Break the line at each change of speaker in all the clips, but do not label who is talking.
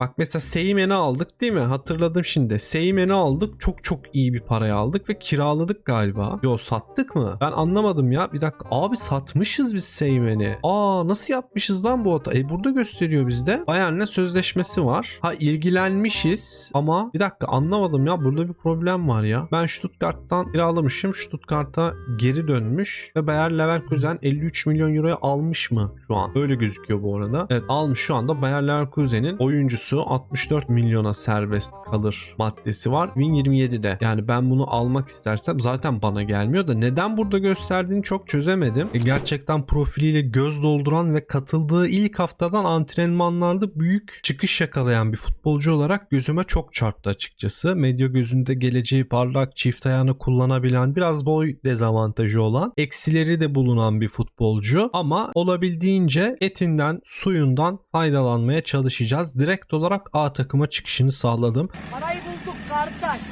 Bak mesela Seymen'i aldık değil mi? Hatırladım şimdi. Seymen'i aldık. Çok çok iyi bir paraya aldık ve kiraladık galiba. Yo sattık mı? Ben anlamadım ya. Bir dakika. Abi satmışız biz Seymen'i. Aa nasıl yapmışız lan bu hata? E burada gösteriyor bizde. Bayern'le sözleşmesi var. Ha ilgilenmişiz ama bir dakika anlamadım ya. Burada bir problem var ya. Ben Stuttgart'tan kiralamışım. Stuttgart'a geri dönmüş ve Bayer Leverkusen 53 milyon euroya almış mı şu an? Öyle gözüküyor bu arada. Evet almış şu anda Bayer Leverkusen'in oyuncusu 64 milyona serbest kalır maddesi var. 2027'de. Yani ben bunu almak istersem zaten bana gelmiyor da neden burada gösterdiğini çok çözemedim. E, gerçekten profiliyle göz dolduran ve katıldığı ilk haftadan antrenmanlarda büyük çıkış yakalayan bir futbolcu olarak gözüme çok çarptı açıkçası. Medya gözünde geleceği parlak, çift ayağını kullanabilen, biraz boy dezavantajı olan, eksileri de bulunan bir futbolcu ama olabildiğince etinden, suyundan faydalanmaya çalışacağız. Direkt olarak A takıma çıkışını sağladım.
Parayı bulduk kardeş.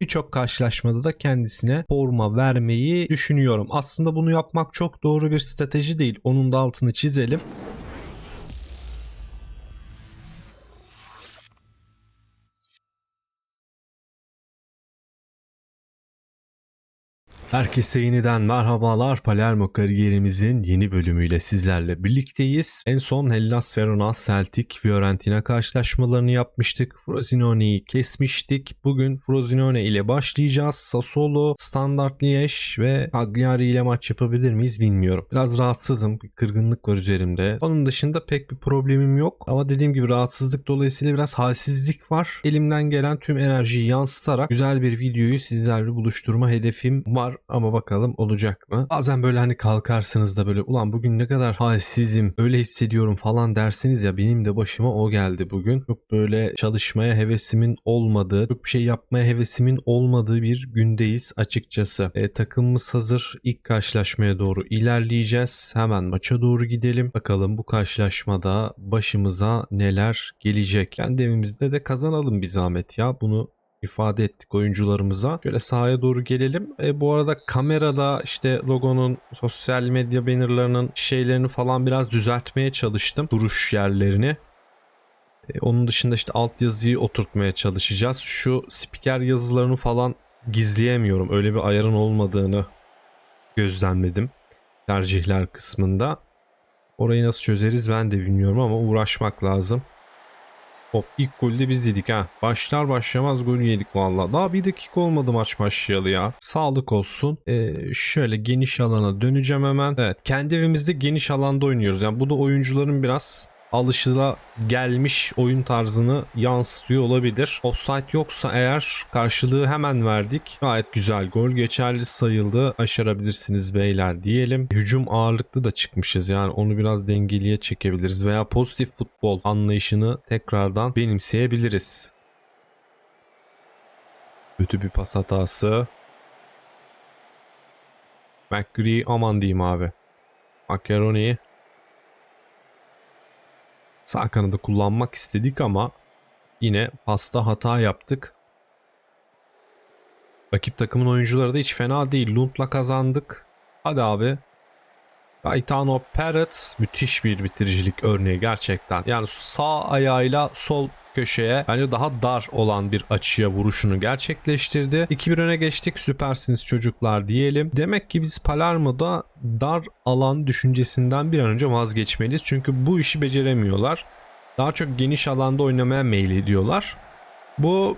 Birçok karşılaşmada da kendisine forma vermeyi düşünüyorum. Aslında bunu yapmak çok doğru bir strateji değil. Onun da altını çizelim. Herkese yeniden merhabalar. Palermo kariyerimizin yeni bölümüyle sizlerle birlikteyiz. En son Hellas Verona, Celtic, Fiorentina karşılaşmalarını yapmıştık. Frosinone'yi kesmiştik. Bugün Frosinone ile başlayacağız. Sassuolo, Standard Liège ve Cagliari ile maç yapabilir miyiz bilmiyorum. Biraz rahatsızım. Bir kırgınlık var üzerimde. Onun dışında pek bir problemim yok. Ama dediğim gibi rahatsızlık dolayısıyla biraz halsizlik var. Elimden gelen tüm enerjiyi yansıtarak güzel bir videoyu sizlerle buluşturma hedefim var ama bakalım olacak mı? Bazen böyle hani kalkarsınız da böyle ulan bugün ne kadar halsizim öyle hissediyorum falan dersiniz ya benim de başıma o geldi bugün. Çok böyle çalışmaya hevesimin olmadığı, çok bir şey yapmaya hevesimin olmadığı bir gündeyiz açıkçası. E, takımımız hazır. İlk karşılaşmaya doğru ilerleyeceğiz. Hemen maça doğru gidelim. Bakalım bu karşılaşmada başımıza neler gelecek. Kendi evimizde de kazanalım bir zahmet ya. Bunu ifade ettik oyuncularımıza. Şöyle sahaya doğru gelelim. E, bu arada kamerada işte logonun sosyal medya bannerlarının şeylerini falan biraz düzeltmeye çalıştım. Duruş yerlerini. E, onun dışında işte altyazıyı oturtmaya çalışacağız. Şu spiker yazılarını falan gizleyemiyorum. Öyle bir ayarın olmadığını gözlemledim. Tercihler kısmında. Orayı nasıl çözeriz ben de bilmiyorum ama uğraşmak lazım. Hop ilk golü de biz yedik ha. Başlar başlamaz golü yedik valla. Daha bir dakika olmadı maç başlayalı ya. Sağlık olsun. Ee, şöyle geniş alana döneceğim hemen. Evet kendi evimizde geniş alanda oynuyoruz. Yani bu da oyuncuların biraz alışıla gelmiş oyun tarzını yansıtıyor olabilir. Offside yoksa eğer karşılığı hemen verdik. Gayet güzel gol geçerli sayıldı. Başarabilirsiniz beyler diyelim. Hücum ağırlıklı da çıkmışız yani onu biraz dengeliye çekebiliriz veya pozitif futbol anlayışını tekrardan benimseyebiliriz. Kötü bir pas hatası. McGree aman diyeyim abi. Macaroni Sağ kanadı kullanmak istedik ama yine pasta hata yaptık. Rakip takımın oyuncuları da hiç fena değil. Lund'la kazandık. Hadi abi. Gaetano Perez müthiş bir bitiricilik örneği gerçekten. Yani sağ ayağıyla sol köşeye bence daha dar olan bir açıya vuruşunu gerçekleştirdi. 2-1 öne geçtik süpersiniz çocuklar diyelim. Demek ki biz Palermo'da dar alan düşüncesinden bir an önce vazgeçmeliyiz. Çünkü bu işi beceremiyorlar. Daha çok geniş alanda oynamaya meyil ediyorlar. Bu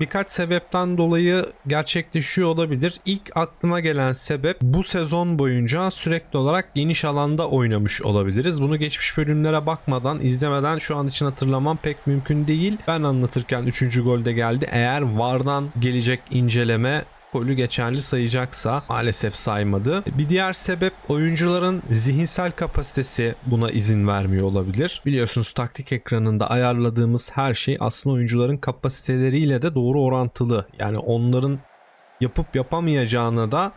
birkaç sebepten dolayı gerçekleşiyor olabilir. İlk aklıma gelen sebep bu sezon boyunca sürekli olarak geniş alanda oynamış olabiliriz. Bunu geçmiş bölümlere bakmadan, izlemeden şu an için hatırlamam pek mümkün değil. Ben anlatırken 3. golde geldi. Eğer VAR'dan gelecek inceleme golü geçerli sayacaksa maalesef saymadı. Bir diğer sebep oyuncuların zihinsel kapasitesi buna izin vermiyor olabilir. Biliyorsunuz taktik ekranında ayarladığımız her şey aslında oyuncuların kapasiteleriyle de doğru orantılı. Yani onların yapıp yapamayacağına da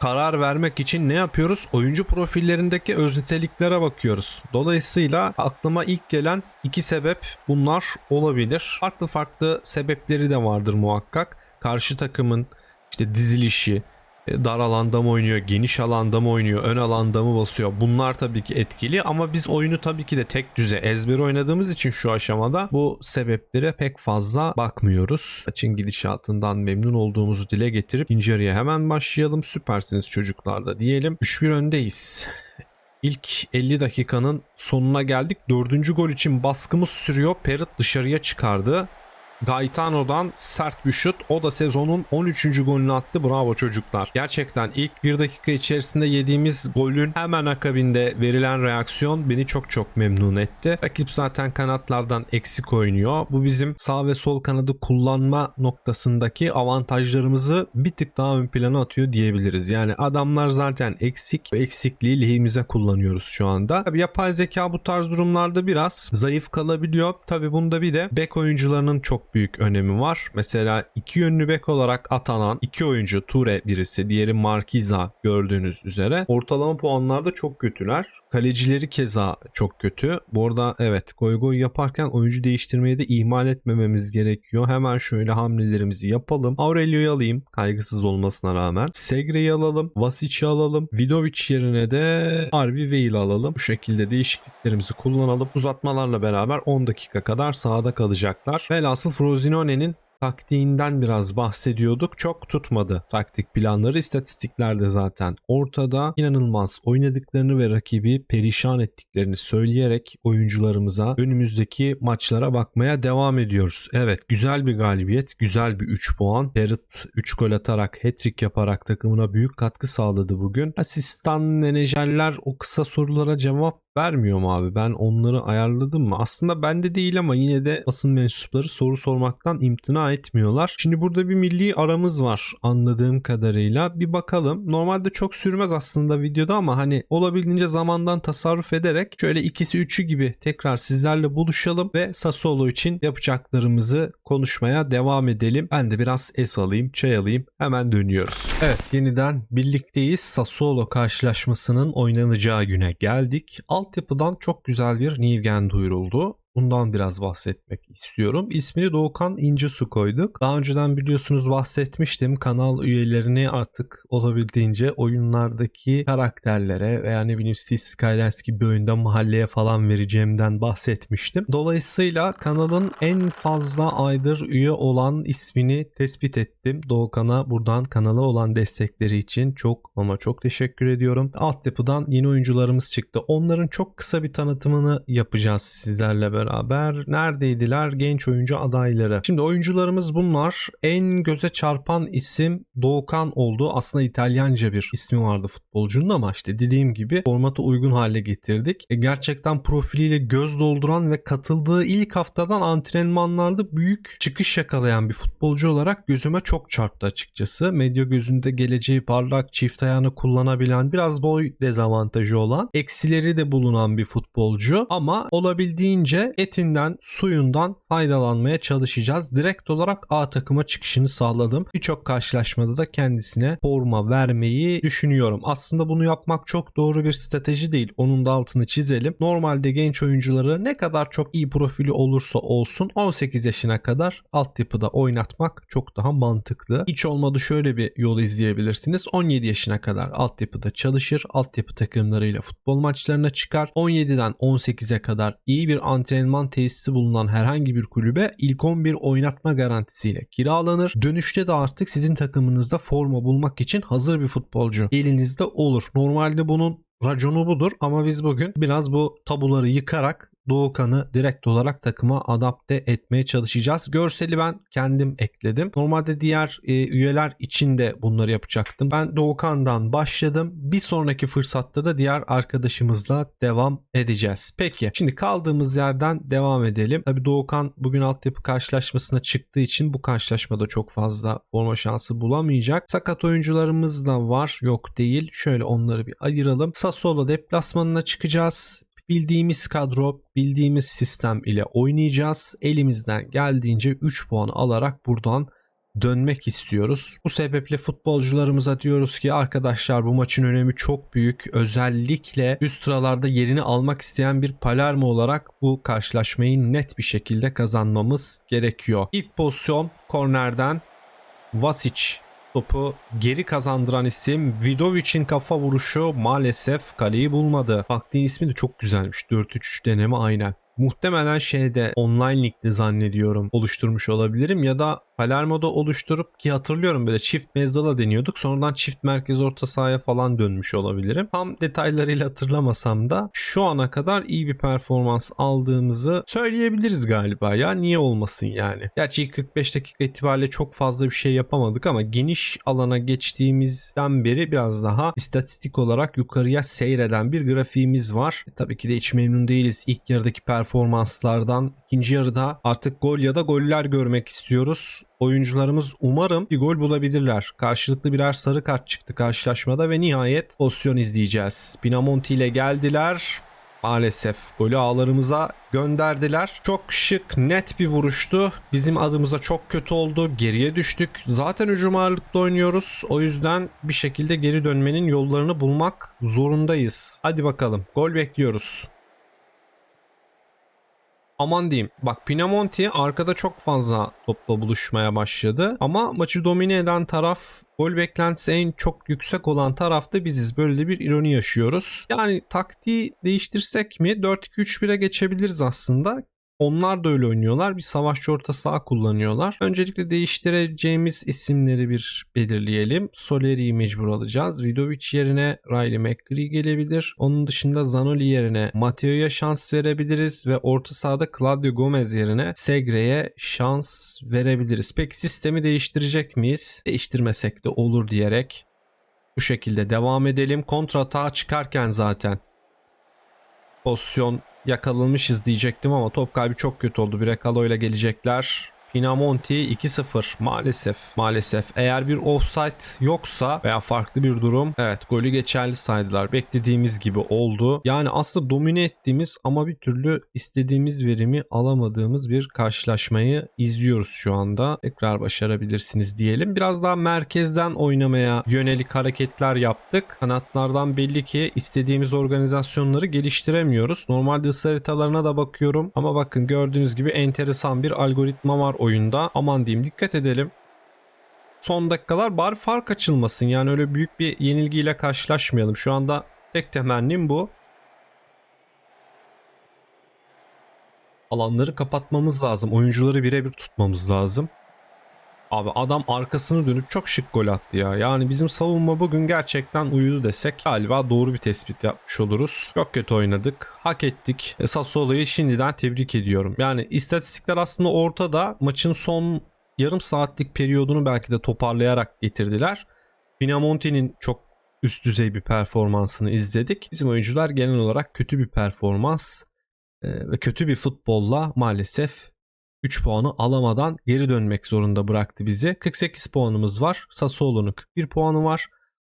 karar vermek için ne yapıyoruz? Oyuncu profillerindeki öz bakıyoruz. Dolayısıyla aklıma ilk gelen iki sebep bunlar olabilir. Farklı farklı sebepleri de vardır muhakkak. Karşı takımın işte dizilişi, E, Dar alanda mı oynuyor, geniş alanda mı oynuyor, ön alanda mı basıyor? Bunlar tabii ki etkili ama biz oyunu tabii ki de tek düze ezber oynadığımız için şu aşamada bu sebeplere pek fazla bakmıyoruz. Maçın gidişatından memnun olduğumuzu dile getirip ikinci yarıya hemen başlayalım. Süpersiniz çocuklar da diyelim. 3-1 öndeyiz. İlk 50 dakikanın sonuna geldik. Dördüncü gol için baskımız sürüyor. Perit dışarıya çıkardı. Gaetano'dan sert bir şut. O da sezonun 13. golünü attı. Bravo çocuklar. Gerçekten ilk bir dakika içerisinde yediğimiz golün hemen akabinde verilen reaksiyon beni çok çok memnun etti. Rakip zaten kanatlardan eksik oynuyor. Bu bizim sağ ve sol kanadı kullanma noktasındaki avantajlarımızı bir tık daha ön plana atıyor diyebiliriz. Yani adamlar zaten eksik. Eksikliği lehimize kullanıyoruz şu anda. Tabii yapay zeka bu tarz durumlarda biraz zayıf kalabiliyor. Tabii bunda bir de bek oyuncularının çok büyük önemi var. Mesela iki yönlü bek olarak atanan iki oyuncu Ture birisi, diğeri Markiza gördüğünüz üzere ortalama puanlarda çok kötüler. Kalecileri keza çok kötü. Bu arada evet goy goy yaparken oyuncu değiştirmeyi de ihmal etmememiz gerekiyor. Hemen şöyle hamlelerimizi yapalım. Aurelio'yu alayım kaygısız olmasına rağmen. Segre'yi alalım. Vasic'i alalım. Vidovic yerine de Harvey Veil'i alalım. Bu şekilde değişikliklerimizi kullanalım. Uzatmalarla beraber 10 dakika kadar sahada kalacaklar. Velhasıl Frozinone'nin taktiğinden biraz bahsediyorduk. Çok tutmadı taktik planları. istatistiklerde zaten ortada. İnanılmaz oynadıklarını ve rakibi perişan ettiklerini söyleyerek oyuncularımıza önümüzdeki maçlara bakmaya devam ediyoruz. Evet güzel bir galibiyet. Güzel bir 3 puan. Perit 3 gol atarak hat-trick yaparak takımına büyük katkı sağladı bugün. Asistan menajerler o kısa sorulara cevap vermiyor mu abi? Ben onları ayarladım mı? Aslında bende değil ama yine de basın mensupları soru sormaktan imtina etmiyorlar. Şimdi burada bir milli aramız var anladığım kadarıyla. Bir bakalım. Normalde çok sürmez aslında videoda ama hani olabildiğince zamandan tasarruf ederek şöyle ikisi üçü gibi tekrar sizlerle buluşalım ve Sassuolo için yapacaklarımızı konuşmaya devam edelim. Ben de biraz es alayım, çay alayım. Hemen dönüyoruz. Evet yeniden birlikteyiz. Sassuolo karşılaşmasının oynanacağı güne geldik. Altyapıdan çok güzel bir Nivgen duyuruldu. Bundan biraz bahsetmek istiyorum. İsmini Doğukan İncesu koyduk. Daha önceden biliyorsunuz bahsetmiştim. Kanal üyelerini artık olabildiğince oyunlardaki karakterlere veya ne bileyim Cities Skylines gibi bir oyunda mahalleye falan vereceğimden bahsetmiştim. Dolayısıyla kanalın en fazla aydır üye olan ismini tespit ettim. Doğukan'a buradan kanala olan destekleri için çok ama çok teşekkür ediyorum. Altyapıdan yeni oyuncularımız çıktı. Onların çok kısa bir tanıtımını yapacağız sizlerle beraber. Neredeydiler genç oyuncu adayları? Şimdi oyuncularımız bunlar. En göze çarpan isim Doğukan oldu. Aslında İtalyanca bir ismi vardı futbolcunun ama işte dediğim gibi formatı uygun hale getirdik. E, gerçekten profiliyle göz dolduran ve katıldığı ilk haftadan antrenmanlarda büyük çıkış yakalayan bir futbolcu olarak gözüme çok çarptı açıkçası. Medya gözünde geleceği parlak, çift ayağını kullanabilen, biraz boy dezavantajı olan, eksileri de bulunan bir futbolcu ama olabildiğince etinden, suyundan faydalanmaya çalışacağız. Direkt olarak A takıma çıkışını sağladım. Birçok karşılaşmada da kendisine forma vermeyi düşünüyorum. Aslında bunu yapmak çok doğru bir strateji değil. Onun da altını çizelim. Normalde genç oyuncuları ne kadar çok iyi profili olursa olsun 18 yaşına kadar altyapıda oynatmak çok daha mantıklı. Hiç olmadı şöyle bir yol izleyebilirsiniz. 17 yaşına kadar altyapıda çalışır. Altyapı takımlarıyla futbol maçlarına çıkar. 17'den 18'e kadar iyi bir antrenman tesisi bulunan herhangi bir kulübe ilk 11 oynatma garantisiyle kiralanır. Dönüşte de artık sizin takımınızda forma bulmak için hazır bir futbolcu elinizde olur. Normalde bunun raconu budur ama biz bugün biraz bu tabuları yıkarak Doğukan'ı direkt olarak takıma adapte etmeye çalışacağız. Görseli ben kendim ekledim. Normalde diğer e, üyeler için de bunları yapacaktım. Ben Doğukan'dan başladım. Bir sonraki fırsatta da diğer arkadaşımızla devam edeceğiz. Peki şimdi kaldığımız yerden devam edelim. Tabii Doğukan bugün altyapı karşılaşmasına çıktığı için bu karşılaşmada çok fazla forma şansı bulamayacak. Sakat oyuncularımız da var yok değil. Şöyle onları bir ayıralım. Sassuolo deplasmanına çıkacağız bildiğimiz kadro, bildiğimiz sistem ile oynayacağız. Elimizden geldiğince 3 puan alarak buradan dönmek istiyoruz. Bu sebeple futbolcularımıza diyoruz ki arkadaşlar bu maçın önemi çok büyük. Özellikle üst sıralarda yerini almak isteyen bir Palermo olarak bu karşılaşmayı net bir şekilde kazanmamız gerekiyor. İlk pozisyon kornerden Vasic Topu geri kazandıran isim Vidovic'in kafa vuruşu maalesef kaleyi bulmadı. Taktiğin ismi de çok güzelmiş. 4-3-3 deneme aynen. Muhtemelen şeyde online ligde zannediyorum oluşturmuş olabilirim ya da Palermo'da oluşturup ki hatırlıyorum böyle çift mezdala deniyorduk sonradan çift merkez orta sahaya falan dönmüş olabilirim. Tam detaylarıyla hatırlamasam da şu ana kadar iyi bir performans aldığımızı söyleyebiliriz galiba ya niye olmasın yani. Gerçi ilk 45 dakika itibariyle çok fazla bir şey yapamadık ama geniş alana geçtiğimizden beri biraz daha istatistik olarak yukarıya seyreden bir grafiğimiz var. E, tabii ki de hiç memnun değiliz ilk yarıdaki performanslardan. İkinci yarıda artık gol ya da goller görmek istiyoruz. Oyuncularımız umarım bir gol bulabilirler. Karşılıklı birer sarı kart çıktı karşılaşmada ve nihayet pozisyon izleyeceğiz. Pinamonti ile geldiler. Maalesef golü ağlarımıza gönderdiler. Çok şık, net bir vuruştu. Bizim adımıza çok kötü oldu. Geriye düştük. Zaten hücum ağırlıklı oynuyoruz. O yüzden bir şekilde geri dönmenin yollarını bulmak zorundayız. Hadi bakalım. Gol bekliyoruz. Aman diyeyim. Bak Pinamonti arkada çok fazla topla buluşmaya başladı. Ama maçı domine eden taraf gol beklentisi en çok yüksek olan tarafta biziz. Böyle bir ironi yaşıyoruz. Yani taktiği değiştirsek mi 4-2-3-1'e geçebiliriz aslında. Onlar da öyle oynuyorlar. Bir savaşçı orta saha kullanıyorlar. Öncelikle değiştireceğimiz isimleri bir belirleyelim. Soleri'yi mecbur alacağız. Vidovic yerine Riley McGree gelebilir. Onun dışında Zanoli yerine Mateo'ya şans verebiliriz ve orta sahada Claudio Gomez yerine Segre'ye şans verebiliriz. Peki sistemi değiştirecek miyiz? Değiştirmesek de olur diyerek bu şekilde devam edelim. Kontratağa çıkarken zaten pozisyon yakalanmışız diyecektim ama top kaybı çok kötü oldu. Brekalo ile gelecekler. Pinamonti 2-0 maalesef maalesef. Eğer bir offside yoksa veya farklı bir durum evet golü geçerli saydılar. Beklediğimiz gibi oldu. Yani aslında domine ettiğimiz ama bir türlü istediğimiz verimi alamadığımız bir karşılaşmayı izliyoruz şu anda. Tekrar başarabilirsiniz diyelim. Biraz daha merkezden oynamaya yönelik hareketler yaptık. Kanatlardan belli ki istediğimiz organizasyonları geliştiremiyoruz. Normalde ısı haritalarına da bakıyorum. Ama bakın gördüğünüz gibi enteresan bir algoritma var oyunda. Aman diyeyim dikkat edelim. Son dakikalar bari fark açılmasın. Yani öyle büyük bir yenilgiyle karşılaşmayalım. Şu anda tek temennim bu. Alanları kapatmamız lazım. Oyuncuları birebir tutmamız lazım. Abi adam arkasını dönüp çok şık gol attı ya. Yani bizim savunma bugün gerçekten uyudu desek galiba doğru bir tespit yapmış oluruz. Çok kötü oynadık. Hak ettik. E, Sassuolo'yu şimdiden tebrik ediyorum. Yani istatistikler aslında ortada. Maçın son yarım saatlik periyodunu belki de toparlayarak getirdiler. Pinamonti'nin çok üst düzey bir performansını izledik. Bizim oyuncular genel olarak kötü bir performans e, ve kötü bir futbolla maalesef 3 puanı alamadan geri dönmek zorunda bıraktı bizi. 48 puanımız var. Sassuolo'nun 41 puanı var.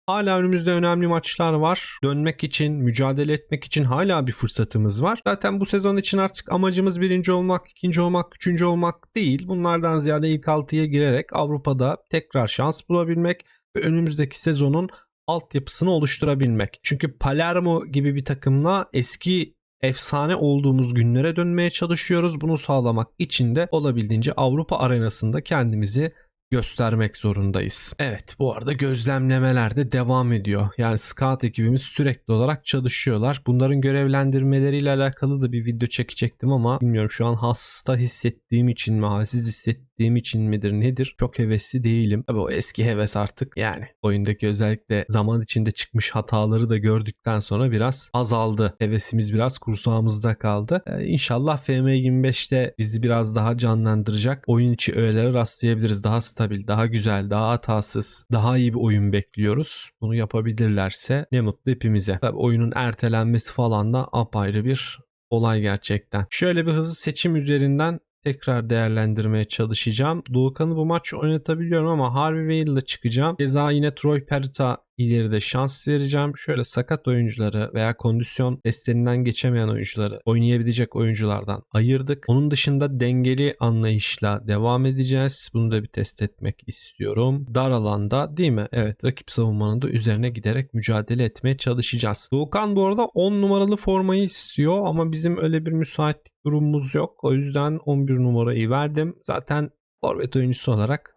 Hala önümüzde önemli maçlar var. Dönmek için, mücadele etmek için hala bir fırsatımız var. Zaten bu sezon için artık amacımız birinci olmak, ikinci olmak, üçüncü olmak değil. Bunlardan ziyade ilk altıya girerek Avrupa'da tekrar şans bulabilmek ve önümüzdeki sezonun altyapısını oluşturabilmek. Çünkü Palermo gibi bir takımla eski efsane olduğumuz günlere dönmeye çalışıyoruz. Bunu sağlamak için de olabildiğince Avrupa arenasında kendimizi göstermek zorundayız. Evet bu arada gözlemlemeler de devam ediyor. Yani scout ekibimiz sürekli olarak çalışıyorlar. Bunların görevlendirmeleriyle alakalı da bir video çekecektim ama bilmiyorum şu an hasta hissettiğim için mi, halsiz hissettiğim için midir nedir? Çok hevesli değilim. Tabii o eski heves artık yani oyundaki özellikle zaman içinde çıkmış hataları da gördükten sonra biraz azaldı. Hevesimiz biraz kursağımızda kaldı. Ee, inşallah FM25'te bizi biraz daha canlandıracak oyun içi öğelere rastlayabiliriz. Daha stabil, daha güzel, daha hatasız, daha iyi bir oyun bekliyoruz. Bunu yapabilirlerse ne mutlu hepimize. Tabii oyunun ertelenmesi falan da apayrı bir olay gerçekten. Şöyle bir hızlı seçim üzerinden tekrar değerlendirmeye çalışacağım. Doğukan'ı bu maç oynatabiliyorum ama Harvey Vale ile çıkacağım. Keza yine Troy Perita ileride şans vereceğim. Şöyle sakat oyuncuları veya kondisyon testlerinden geçemeyen oyuncuları oynayabilecek oyunculardan ayırdık. Onun dışında dengeli anlayışla devam edeceğiz. Bunu da bir test etmek istiyorum. Dar alanda değil mi? Evet rakip savunmanın da üzerine giderek mücadele etmeye çalışacağız. Doğukan bu arada 10 numaralı formayı istiyor ama bizim öyle bir müsaitlik durumumuz yok. O yüzden 11 numarayı verdim. Zaten forvet oyuncusu olarak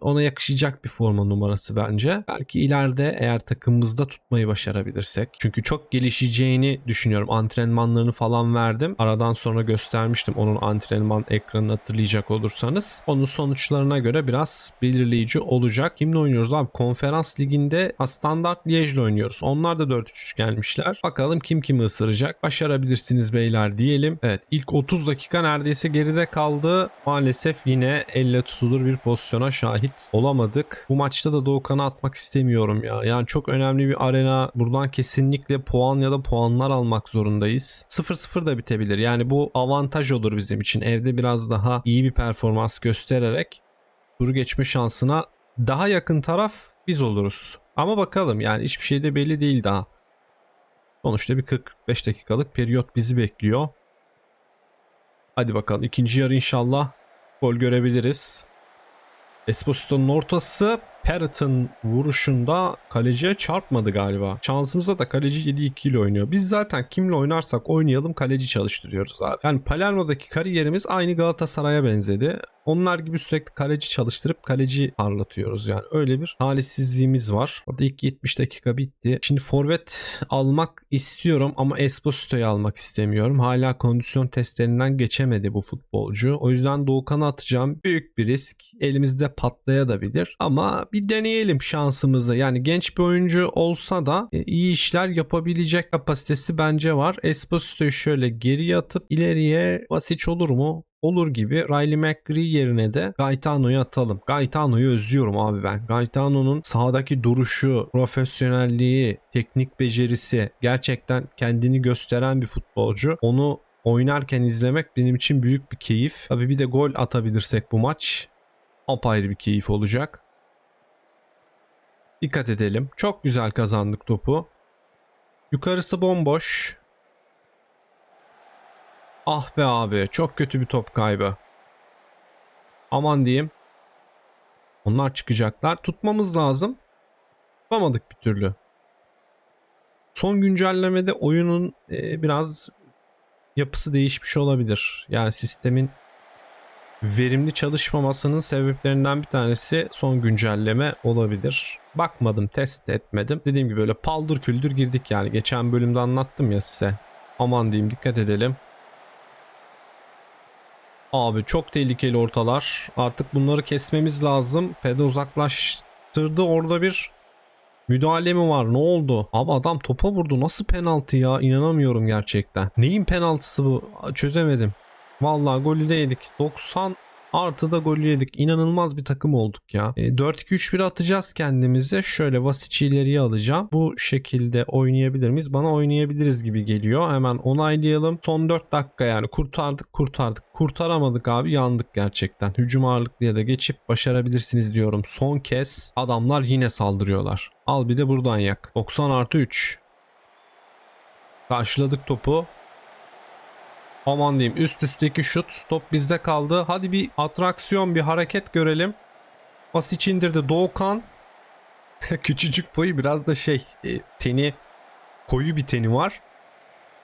Ona yakışacak bir forma numarası bence. Belki ileride eğer takımımızda tutmayı başarabilirsek. Çünkü çok gelişeceğini düşünüyorum. Antrenmanlarını falan verdim. Aradan sonra göstermiştim onun antrenman ekranını hatırlayacak olursanız. Onun sonuçlarına göre biraz belirleyici olacak. Kimle oynuyoruz abi? Konferans liginde Standart Liège'le oynuyoruz. Onlar da 4-3 gelmişler. Bakalım kim kimi ısıracak. Başarabilirsiniz beyler diyelim. Evet ilk 30 dakika neredeyse geride kaldı. Maalesef yine elle tutulur bir pozisyona şahit olamadık. Bu maçta da Doğukan'ı atmak istemiyorum ya. Yani çok önemli bir arena. Buradan kesinlikle puan ya da puanlar almak zorundayız. 0-0 da bitebilir. Yani bu avantaj olur bizim için. Evde biraz daha iyi bir performans göstererek turu geçme şansına daha yakın taraf biz oluruz. Ama bakalım yani hiçbir şey de belli değil daha. Sonuçta bir 45 dakikalık periyot bizi bekliyor. Hadi bakalım ikinci yarı inşallah gol görebiliriz. Esposito'nun ortası Parrot'ın vuruşunda kaleciye çarpmadı galiba. Şansımıza da kaleci 7-2 ile oynuyor. Biz zaten kimle oynarsak oynayalım kaleci çalıştırıyoruz abi. Yani Palermo'daki kariyerimiz aynı Galatasaray'a benzedi. Onlar gibi sürekli kaleci çalıştırıp kaleci parlatıyoruz yani. Öyle bir talihsizliğimiz var. Orada ilk 70 dakika bitti. Şimdi forvet almak istiyorum ama Esposito'yu almak istemiyorum. Hala kondisyon testlerinden geçemedi bu futbolcu. O yüzden Doğukan'ı atacağım. Büyük bir risk. Elimizde patlayabilir. Ama bir deneyelim şansımızı. Yani genç bir oyuncu olsa da e, iyi işler yapabilecek kapasitesi bence var. Esposito'yu şöyle geriye atıp ileriye Vasic olur mu? Olur gibi Riley McGree yerine de Gaetano'yu atalım. Gaetano'yu özlüyorum abi ben. Gaetano'nun sahadaki duruşu, profesyonelliği, teknik becerisi gerçekten kendini gösteren bir futbolcu. Onu oynarken izlemek benim için büyük bir keyif. Tabii bir de gol atabilirsek bu maç apayrı bir keyif olacak. Dikkat edelim. Çok güzel kazandık topu. Yukarısı bomboş. Ah be abi çok kötü bir top kaybı. Aman diyeyim. Onlar çıkacaklar. Tutmamız lazım. Tutamadık bir türlü. Son güncellemede oyunun e, biraz yapısı değişmiş olabilir. Yani sistemin verimli çalışmamasının sebeplerinden bir tanesi son güncelleme olabilir. Bakmadım, test etmedim. Dediğim gibi böyle paldır küldür girdik yani. Geçen bölümde anlattım ya size. Aman diyeyim dikkat edelim. Abi çok tehlikeli ortalar. Artık bunları kesmemiz lazım. Pede uzaklaştırdı. Orada bir müdahale mi var? Ne oldu? Abi adam topa vurdu. Nasıl penaltı ya? İnanamıyorum gerçekten. Neyin penaltısı bu? Çözemedim. Vallahi golü de yedik. 90 artı da golü yedik. İnanılmaz bir takım olduk ya. E, 4-2-3-1 atacağız kendimize. Şöyle Vasic'i ileriye alacağım. Bu şekilde oynayabilir miyiz? Bana oynayabiliriz gibi geliyor. Hemen onaylayalım. Son 4 dakika yani kurtardık kurtardık. Kurtaramadık abi yandık gerçekten. Hücum ağırlıklıya da geçip başarabilirsiniz diyorum. Son kez adamlar yine saldırıyorlar. Al bir de buradan yak. 90 artı 3. Karşıladık topu. Aman diyeyim üst üste iki şut. Top bizde kaldı. Hadi bir atraksiyon bir hareket görelim. Basic indirdi. Doğukan. Küçücük boyu biraz da şey e, teni koyu bir teni var.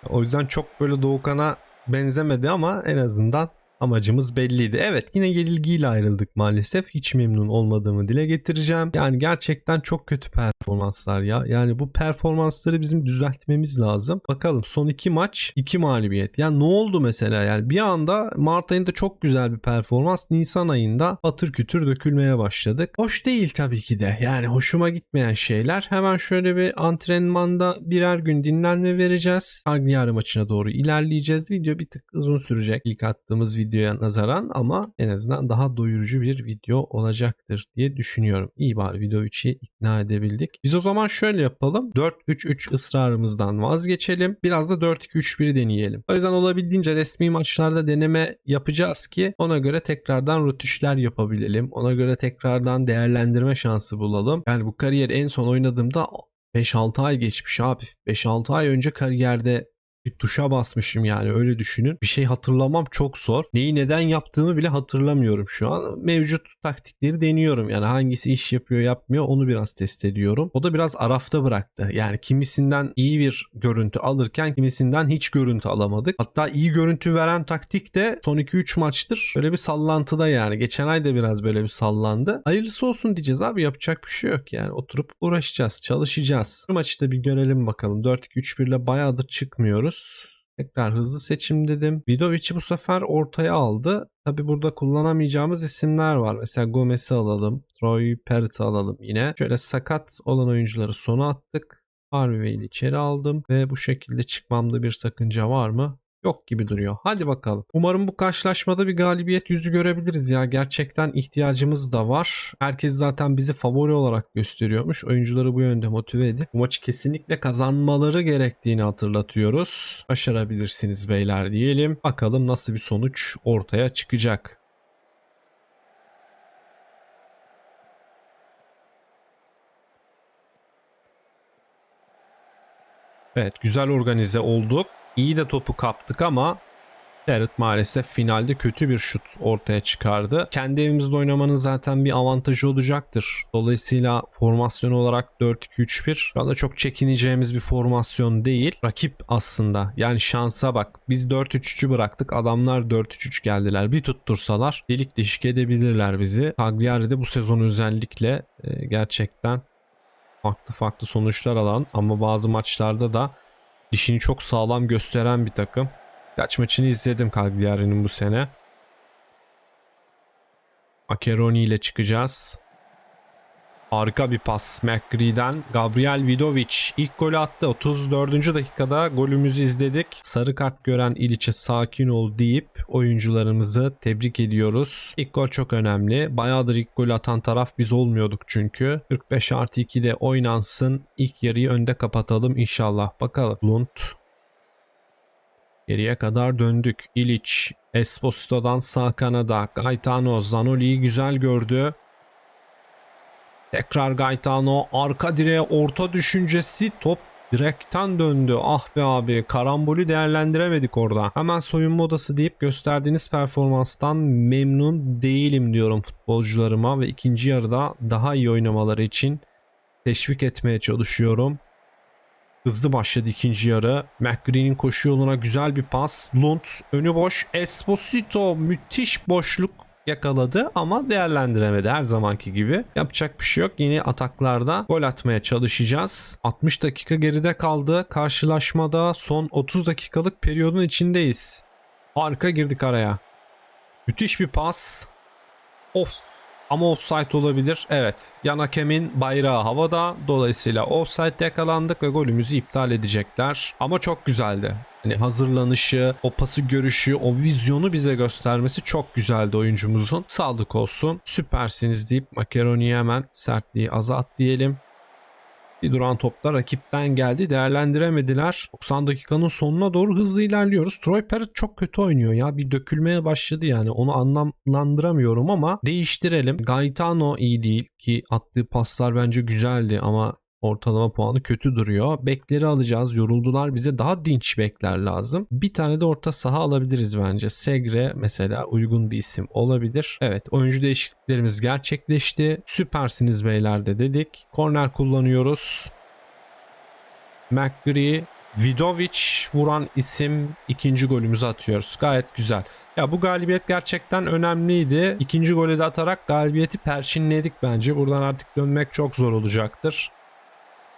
O yüzden çok böyle Doğukan'a benzemedi ama en azından amacımız belliydi. Evet yine yenilgiyle ayrıldık maalesef. Hiç memnun olmadığımı dile getireceğim. Yani gerçekten çok kötü performanslar ya. Yani bu performansları bizim düzeltmemiz lazım. Bakalım son iki maç iki mağlubiyet. Yani ne oldu mesela yani bir anda Mart ayında çok güzel bir performans. Nisan ayında patır kütür dökülmeye başladık. Hoş değil tabii ki de. Yani hoşuma gitmeyen şeyler. Hemen şöyle bir antrenmanda birer gün dinlenme vereceğiz. Cagliari maçına doğru ilerleyeceğiz. Video bir tık uzun sürecek ilk attığımız videoya nazaran ama en azından daha doyurucu bir video olacaktır diye düşünüyorum. İyi bari video 3'ü ikna edebildik. Biz o zaman şöyle yapalım. 4-3-3 ısrarımızdan vazgeçelim. Biraz da 4-2-3-1 deneyelim. O yüzden olabildiğince resmi maçlarda deneme yapacağız ki ona göre tekrardan rötuşlar yapabilelim. Ona göre tekrardan değerlendirme şansı bulalım. Yani bu kariyer en son oynadığımda 5-6 ay geçmiş abi. 5-6 ay önce kariyerde bir tuşa basmışım yani öyle düşünün. Bir şey hatırlamam çok zor. Neyi neden yaptığımı bile hatırlamıyorum şu an. Mevcut taktikleri deniyorum. Yani hangisi iş yapıyor yapmıyor onu biraz test ediyorum. O da biraz arafta bıraktı. Yani kimisinden iyi bir görüntü alırken kimisinden hiç görüntü alamadık. Hatta iyi görüntü veren taktik de son 2-3 maçtır böyle bir sallantıda yani. Geçen ay da biraz böyle bir sallandı. Hayırlısı olsun diyeceğiz abi yapacak bir şey yok yani. Oturup uğraşacağız, çalışacağız. Bu maçı da bir görelim bakalım. 4-2-3-1 ile bayağıdır çıkmıyoruz. Tekrar hızlı seçim dedim. Vidovic'i bu sefer ortaya aldı. Tabi burada kullanamayacağımız isimler var. Mesela Gomez'i alalım. Troy Perrett'i alalım yine. Şöyle sakat olan oyuncuları sona attık. Harvey'i içeri aldım. Ve bu şekilde çıkmamda bir sakınca var mı? Yok gibi duruyor. Hadi bakalım. Umarım bu karşılaşmada bir galibiyet yüzü görebiliriz ya. Gerçekten ihtiyacımız da var. Herkes zaten bizi favori olarak gösteriyormuş. Oyuncuları bu yönde motive edip bu maçı kesinlikle kazanmaları gerektiğini hatırlatıyoruz. Başarabilirsiniz beyler diyelim. Bakalım nasıl bir sonuç ortaya çıkacak. Evet güzel organize olduk. İyi de topu kaptık ama Barrett maalesef finalde kötü bir şut ortaya çıkardı. Kendi evimizde oynamanın zaten bir avantajı olacaktır. Dolayısıyla formasyon olarak 4-2-3-1 şu anda çok çekineceğimiz bir formasyon değil. Rakip aslında yani şansa bak biz 4-3-3'ü bıraktık adamlar 4-3-3 geldiler. Bir tuttursalar delik deşik edebilirler bizi. Cagliari de bu sezon özellikle e, gerçekten farklı farklı sonuçlar alan ama bazı maçlarda da dişini çok sağlam gösteren bir takım. Kaç maçını izledim Cagliari'nin bu sene. Akeroni ile çıkacağız. Harika bir pas McGree'den. Gabriel Vidovic ilk golü attı. 34. dakikada golümüzü izledik. Sarı kart gören İliç'e sakin ol deyip oyuncularımızı tebrik ediyoruz. İlk gol çok önemli. Bayağıdır ilk gol atan taraf biz olmuyorduk çünkü. 45 artı 2'de oynansın. İlk yarıyı önde kapatalım inşallah. Bakalım. Lund Geriye kadar döndük. İlic, Esposito'dan sağ kanada. Gaetano, Zanoli'yi güzel gördü. Tekrar Gaetano arka direğe orta düşüncesi top direkten döndü. Ah be abi karambolü değerlendiremedik orada. Hemen soyunma odası deyip gösterdiğiniz performanstan memnun değilim diyorum futbolcularıma ve ikinci yarıda daha iyi oynamaları için teşvik etmeye çalışıyorum. Hızlı başladı ikinci yarı. McGree'nin koşu yoluna güzel bir pas. Lund önü boş. Esposito müthiş boşluk yakaladı ama değerlendiremedi her zamanki gibi. Yapacak bir şey yok. Yeni ataklarda gol atmaya çalışacağız. 60 dakika geride kaldı. Karşılaşmada son 30 dakikalık periyodun içindeyiz. Harika girdik araya. Müthiş bir pas. Of ama offside olabilir. Evet. Yan hakemin bayrağı havada. Dolayısıyla offside yakalandık ve golümüzü iptal edecekler. Ama çok güzeldi. Hani hazırlanışı, o pası görüşü, o vizyonu bize göstermesi çok güzeldi oyuncumuzun. Sağlık olsun. Süpersiniz deyip Makeroni'ye hemen sertliği azalt diyelim. Bir duran toplar rakipten geldi. Değerlendiremediler. 90 dakikanın sonuna doğru hızlı ilerliyoruz. Troy Parrott çok kötü oynuyor ya. Bir dökülmeye başladı yani. Onu anlamlandıramıyorum ama değiştirelim. Gaetano iyi değil ki attığı paslar bence güzeldi ama ortalama puanı kötü duruyor. Bekleri alacağız. Yoruldular. Bize daha dinç bekler lazım. Bir tane de orta saha alabiliriz bence. Segre mesela uygun bir isim olabilir. Evet oyuncu değişikliklerimiz gerçekleşti. Süpersiniz beyler de dedik. Korner kullanıyoruz. McGree Vidovic vuran isim ikinci golümüzü atıyoruz. Gayet güzel. Ya bu galibiyet gerçekten önemliydi. İkinci golü de atarak galibiyeti perçinledik bence. Buradan artık dönmek çok zor olacaktır.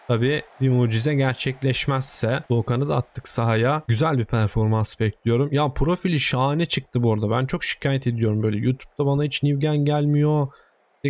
Tabi bir mucize gerçekleşmezse Doğukan'ı da attık sahaya. Güzel bir performans bekliyorum. Ya profili şahane çıktı bu arada. Ben çok şikayet ediyorum böyle. YouTube'da bana hiç Nivgen gelmiyor.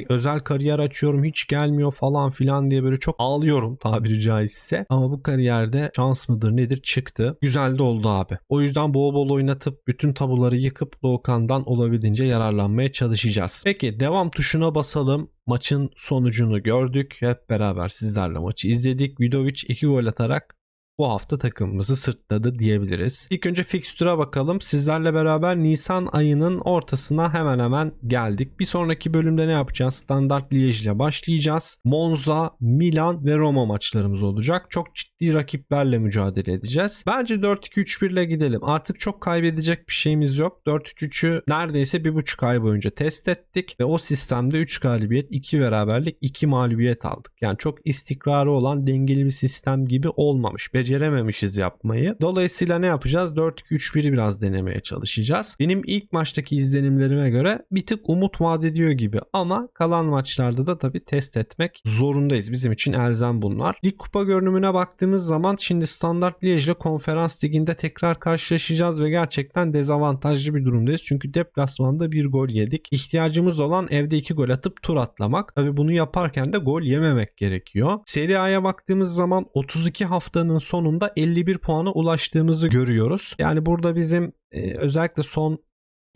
Özel kariyer açıyorum hiç gelmiyor falan filan diye böyle çok ağlıyorum tabiri caizse. Ama bu kariyerde şans mıdır nedir çıktı. Güzel de oldu abi. O yüzden bol bol oynatıp bütün tabuları yıkıp Doğukan'dan olabildiğince yararlanmaya çalışacağız. Peki devam tuşuna basalım. Maçın sonucunu gördük. Hep beraber sizlerle maçı izledik. Vidovic 2 gol atarak bu hafta takımımızı sırtladı diyebiliriz. İlk önce fikstüre bakalım. Sizlerle beraber Nisan ayının ortasına hemen hemen geldik. Bir sonraki bölümde ne yapacağız? Standart Liège ile başlayacağız. Monza, Milan ve Roma maçlarımız olacak. Çok ciddi rakiplerle mücadele edeceğiz. Bence 4-2-3-1 ile gidelim. Artık çok kaybedecek bir şeyimiz yok. 4-3-3'ü neredeyse bir buçuk ay boyunca test ettik ve o sistemde 3 galibiyet, 2 beraberlik, 2 mağlubiyet aldık. Yani çok istikrarı olan dengeli bir sistem gibi olmamış. Becerememişiz yapmayı. Dolayısıyla ne yapacağız? 4-2-3-1'i biraz denemeye çalışacağız. Benim ilk maçtaki izlenimlerime göre bir tık umut vaat ediyor gibi ama kalan maçlarda da tabii test etmek zorundayız. Bizim için elzem bunlar. Lig kupa görünümüne baktığımız zaman şimdi Standart Liège ile Konferans Ligi'nde tekrar karşılaşacağız ve gerçekten dezavantajlı bir durumdayız. Çünkü deplasmanda bir gol yedik. İhtiyacımız olan evde iki gol atıp tur atlamak. Tabii bunu yaparken de gol yememek gerekiyor. Serie A'ya baktığımız zaman 32 haftanın sonunda 51 puana ulaştığımızı görüyoruz. Yani burada bizim e, özellikle son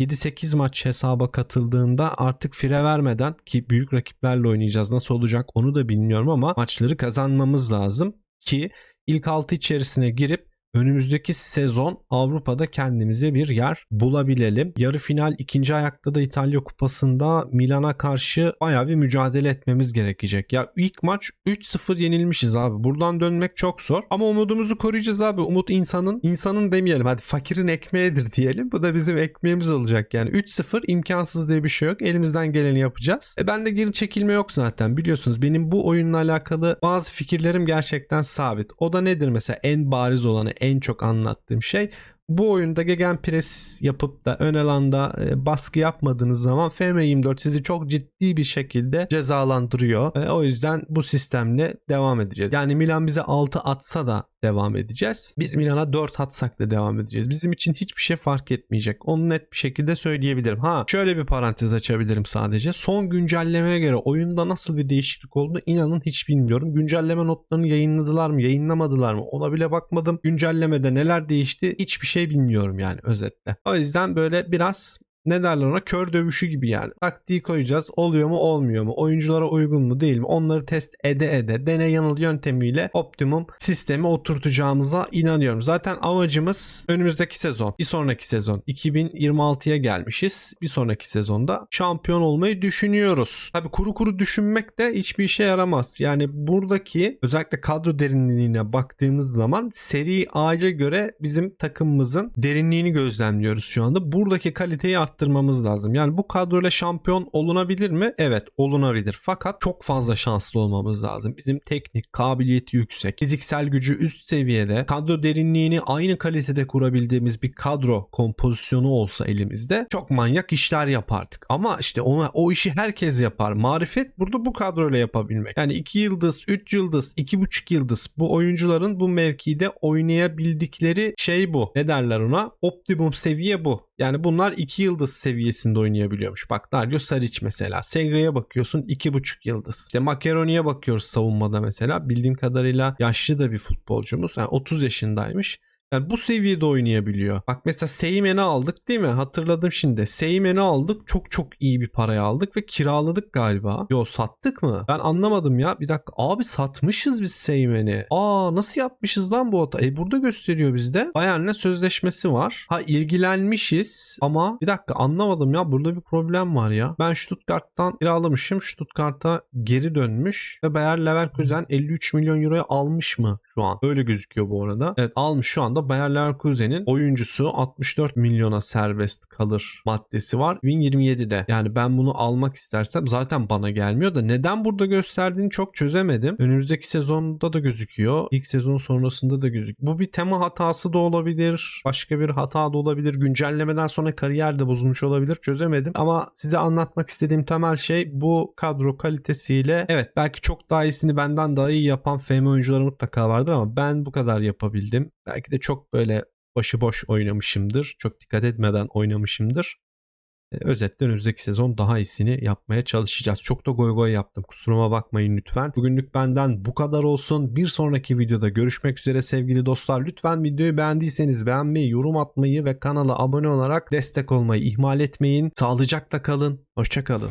7-8 maç hesaba katıldığında artık fire vermeden ki büyük rakiplerle oynayacağız nasıl olacak onu da bilmiyorum ama maçları kazanmamız lazım ki ilk 6 içerisine girip önümüzdeki sezon Avrupa'da kendimize bir yer bulabilelim. Yarı final ikinci ayakta da İtalya Kupası'nda Milan'a karşı bayağı bir mücadele etmemiz gerekecek. Ya ilk maç 3-0 yenilmişiz abi. Buradan dönmek çok zor. Ama umudumuzu koruyacağız abi. Umut insanın, insanın demeyelim hadi fakirin ekmeğidir diyelim. Bu da bizim ekmeğimiz olacak. Yani 3-0 imkansız diye bir şey yok. Elimizden geleni yapacağız. E ben de geri çekilme yok zaten. Biliyorsunuz benim bu oyunla alakalı bazı fikirlerim gerçekten sabit. O da nedir mesela en bariz olanı en çok anlattığım şey bu oyunda gegen pres yapıp da ön alanda e, baskı yapmadığınız zaman FM24 sizi çok ciddi bir şekilde cezalandırıyor. E, o yüzden bu sistemle devam edeceğiz. Yani Milan bize 6 atsa da devam edeceğiz. Biz Milan'a 4 atsak da devam edeceğiz. Bizim için hiçbir şey fark etmeyecek. Onu net bir şekilde söyleyebilirim. Ha şöyle bir parantez açabilirim sadece. Son güncellemeye göre oyunda nasıl bir değişiklik olduğunu inanın hiç bilmiyorum. Güncelleme notlarını yayınladılar mı, yayınlamadılar mı? Ona bile bakmadım. Güncellemede neler değişti hiçbir şey bilmiyorum yani özetle. O yüzden böyle biraz ne derler ona kör dövüşü gibi yani. Taktiği koyacağız. Oluyor mu olmuyor mu? Oyunculara uygun mu değil mi? Onları test ede ede deney yanıl yöntemiyle optimum sistemi oturtacağımıza inanıyorum. Zaten amacımız önümüzdeki sezon, bir sonraki sezon 2026'ya gelmişiz. Bir sonraki sezonda şampiyon olmayı düşünüyoruz. Tabi kuru kuru düşünmek de hiçbir işe yaramaz. Yani buradaki özellikle kadro derinliğine baktığımız zaman seri A'ya göre bizim takımımızın derinliğini gözlemliyoruz şu anda. Buradaki kaliteyi arttırmamız lazım. Yani bu kadroyla şampiyon olunabilir mi? Evet olunabilir. Fakat çok fazla şanslı olmamız lazım. Bizim teknik kabiliyeti yüksek, fiziksel gücü üst seviyede, kadro derinliğini aynı kalitede kurabildiğimiz bir kadro kompozisyonu olsa elimizde çok manyak işler yapardık. Ama işte ona o işi herkes yapar. Marifet burada bu kadroyla yapabilmek. Yani 2 yıldız, 3 yıldız, 2,5 yıldız bu oyuncuların bu mevkide oynayabildikleri şey bu. Ne derler ona? Optimum seviye bu. Yani bunlar 2 yıldız seviyesinde oynayabiliyormuş. Bak Dario Saric mesela. Segre'ye bakıyorsun 2,5 yıldız. İşte Macaroni'ye bakıyoruz savunmada mesela. Bildiğim kadarıyla yaşlı da bir futbolcumuz. Yani 30 yaşındaymış. Yani bu seviyede oynayabiliyor. Bak mesela Seymen'i aldık değil mi? Hatırladım şimdi. Seymen'i aldık. Çok çok iyi bir paraya aldık ve kiraladık galiba. Yo sattık mı? Ben anlamadım ya. Bir dakika. Abi satmışız biz Seymen'i. Aa nasıl yapmışız lan bu hata? E burada gösteriyor bizde. Bayern'le sözleşmesi var. Ha ilgilenmişiz ama bir dakika anlamadım ya. Burada bir problem var ya. Ben Stuttgart'tan kiralamışım. Stuttgart'a geri dönmüş ve Bayer Leverkusen 53 milyon euroya almış mı şu an? Öyle gözüküyor bu arada. Evet almış şu anda Bayer Leverkusen'in oyuncusu 64 milyona serbest kalır maddesi var 2027'de. Yani ben bunu almak istersem zaten bana gelmiyor da neden burada gösterdiğini çok çözemedim. Önümüzdeki sezonda da gözüküyor. İlk sezon sonrasında da gözüküyor. Bu bir tema hatası da olabilir. Başka bir hata da olabilir. Güncellemeden sonra kariyer de bozulmuş olabilir. Çözemedim. Ama size anlatmak istediğim temel şey bu kadro kalitesiyle evet belki çok daha iyisini benden daha iyi yapan FM oyuncuları mutlaka vardır ama ben bu kadar yapabildim. Belki de çok böyle başıboş oynamışımdır. Çok dikkat etmeden oynamışımdır. E, Özetle önümüzdeki sezon daha iyisini yapmaya çalışacağız. Çok da goy goy yaptım. Kusuruma bakmayın lütfen. Bugünlük benden bu kadar olsun. Bir sonraki videoda görüşmek üzere sevgili dostlar. Lütfen videoyu beğendiyseniz beğenmeyi, yorum atmayı ve kanala abone olarak destek olmayı ihmal etmeyin. Sağlıcakla kalın. Hoşçakalın.